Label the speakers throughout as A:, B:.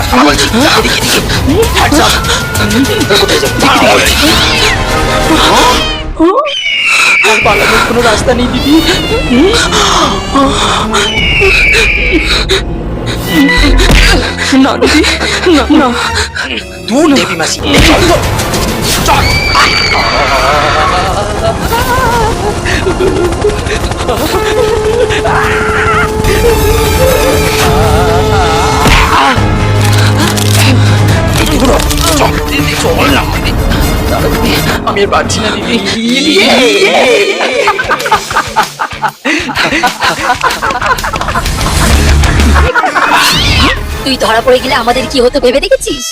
A: দাঁড়া বলছি এদিকে এদিকে হ্যান্ডস আপ কোথায় যাব দাঁড়া বলছি
B: আর পালানোর কোনো রাস্তা নেই দিদি না দিদি না না
A: দূর দেবী মাসি এই চল
B: আমি আর পারছি না দিদি।
C: তুই ধরা পড়ে গেলে আমাদের কি হতো ভেবে দেখেছিস?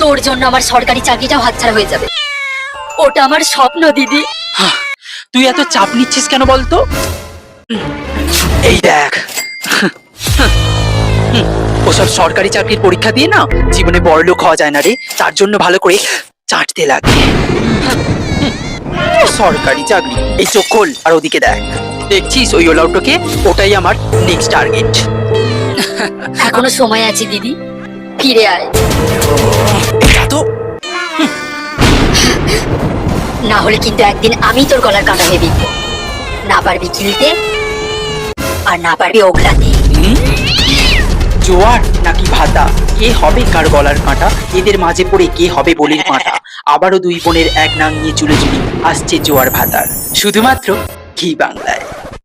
C: তোর জন্য আমার সরকারি চাকরিটাও হাতছাড়া হয়ে যাবে। ওটা আমার স্বপ্ন দিদি।
B: তুই এত চাপ নিচ্ছিস কেন বলতো? এই দেখ। ওসব সরকারি চাকরির পরীক্ষা দিয়ে না জীবনে বড় লোক হওয়া যায় না রে। তার জন্য ভালো করে চাটতে লাগে। সরকারি চাকরি। এই চোখ খোল আর ওদিকে দেখ। দেখছিস ওই ওলাউটোকে? ওটাই আমার নেক্সট টার্গেট
C: এখনও সময় আছে দিদি। ফিরে আয়।
B: তো
C: না হলে কিন্তু একদিন আমি তোর গলার কাঁটা বিকবো না পারবি গিলতে আর না পারবি ওগলাতে
B: জোয়ার নাকি ভাতা? কে হবে কার গলার কাঁটা? এদের মাঝে পড়ে কে হবে বলির কাঁটা আবারও দুই বোনের এক নাং নিয়ে চুলে চুলি আসছে জোয়ার ভাতার। শুধুমাত্র ঘি বাংলায়।